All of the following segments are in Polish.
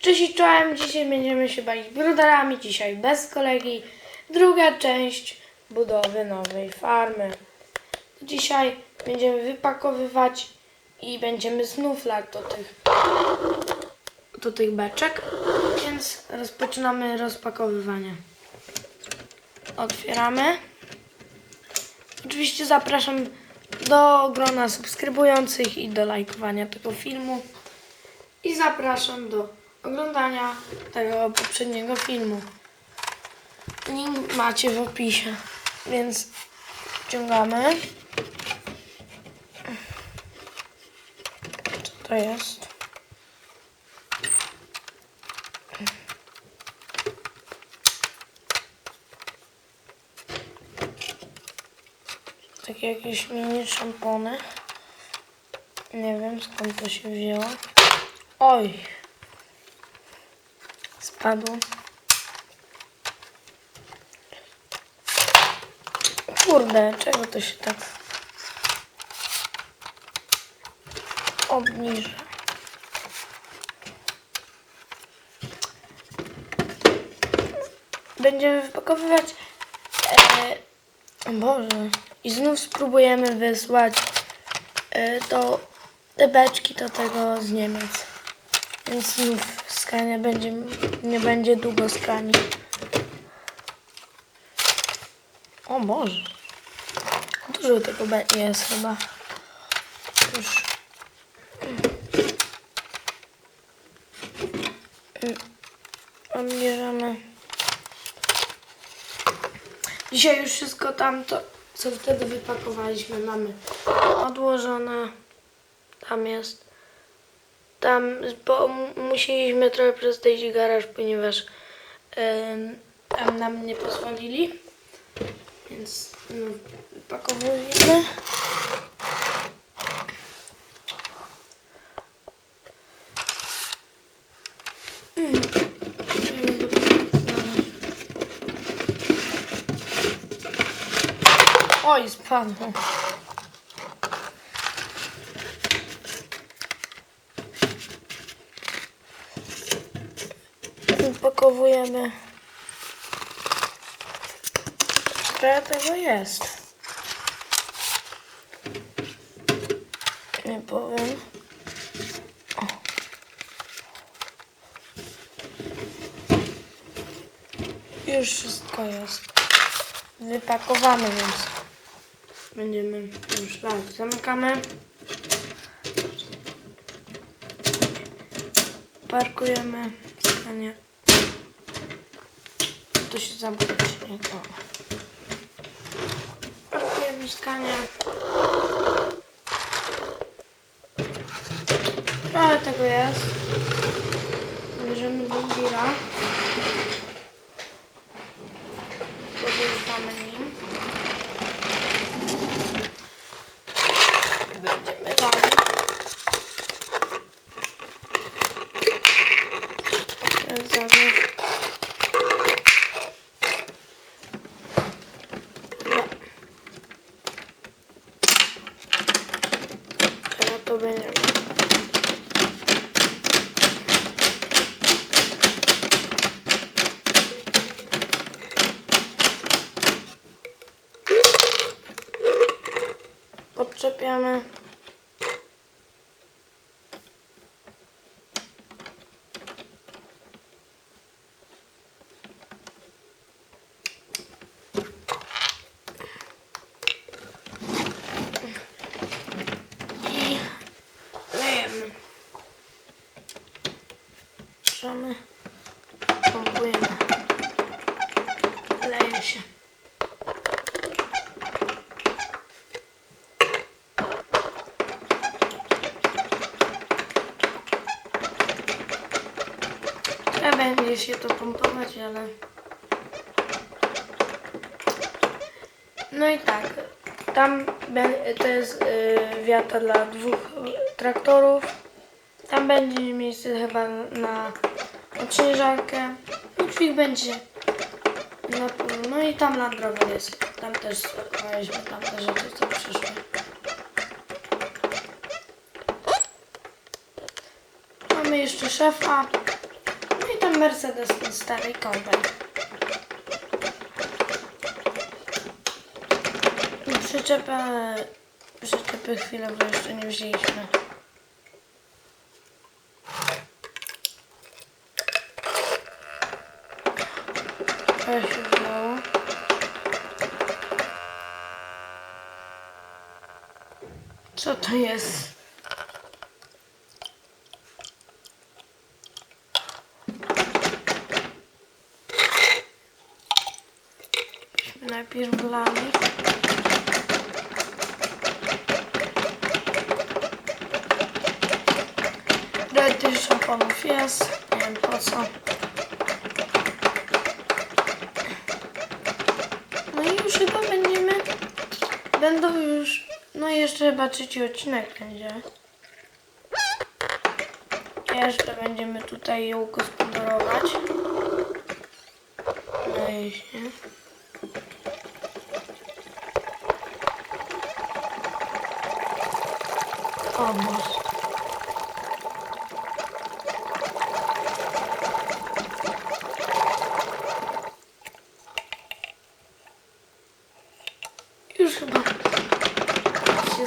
Cześć i czołem, dzisiaj będziemy się bawić bruderami, dzisiaj bez kolegi. Druga część budowy nowej farmy. Dzisiaj będziemy wypakowywać i będziemy znów lać do tych, do tych beczek, więc rozpoczynamy rozpakowywanie. Otwieramy. Oczywiście zapraszam do grona subskrybujących i do lajkowania tego filmu. I zapraszam do oglądania tego poprzedniego filmu. Link macie w opisie, więc wciągamy. Co to jest? Takie jakieś mini szampony. Nie wiem skąd to się wzięło. Oj. Spadło. Kurde, czego to się tak obniża? Będziemy wypakowywać. E, Boże. I znów spróbujemy wysłać e, to, te beczki do tego z Niemiec. Więc znów skania będzie, nie będzie długo skani. O Boże. Dużo tego jest chyba. Już. Odbierzemy. Dzisiaj już wszystko tamto, co wtedy wypakowaliśmy, mamy odłożone. Tam jest. Tam bo musieliśmy trochę przestać garaż, ponieważ em, tam nam nie pozwolili. Więc no, wypakowujemy. Mm. Oj, spadło. Upakowujemy. Trochę tego jest. Nie powiem. O. Już wszystko jest. Wypakowane, więc będziemy już lać. Zamykamy. Parkujemy. Stanie. To się zamknie. O. Parkujemy skanie. Trochę tego jest. Bierzemy do gira. To będziemy. Podczepiamy. I lejemy. Trzemy. Pompujemy. Leje się. Będzie się to pompować, ale... No i tak, tam to jest y, wiata dla dwóch traktorów. Tam będzie miejsce chyba na odśnieżarkę. No dźwig będzie na. No i tam Land Rover jest. Tam też spakowaliśmy tam te rzeczy, co przyszły. Mamy jeszcze szefa. Mercedes ten stary kombajn. Przyczepę, przyczepy chwilowo jeszcze nie wzięliśmy. To się udało. Co to jest? Najpierw. Tutaj tych szamponów jest. Nie wiem po co. No i już chyba będziemy... Będą już... No jeszcze chyba trzeci odcinek będzie. Jeszcze będziemy tutaj ją gospodarować. Daje się. O, most. Już chyba się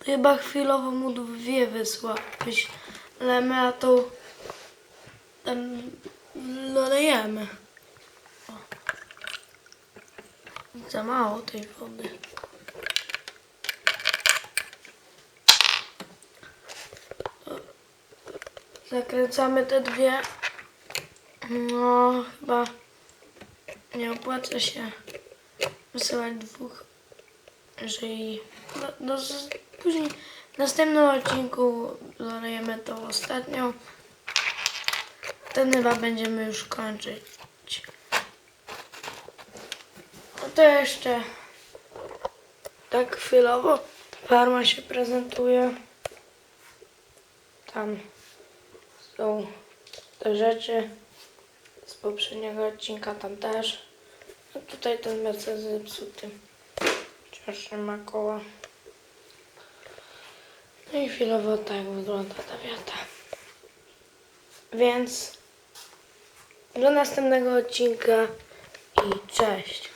skończyło. Chyba chwilowo mu dwie wysłałeś. Ale my a to tam dolejemy. O. Za mało tej wody. Zakręcamy te dwie. No, chyba nie opłaca się wysyłać dwóch, jeżeli no, no, z- później w następnym odcinku dolejemy tą ostatnią. Wtedy chyba będziemy już kończyć. No to jeszcze tak chwilowo farma się prezentuje. Tam są te rzeczy z poprzedniego odcinka, tam też. No tutaj ten Mercedes zepsuty. Nie ma koła. No i chwilowo tak wygląda ta wiata. Więc do następnego odcinka i cześć.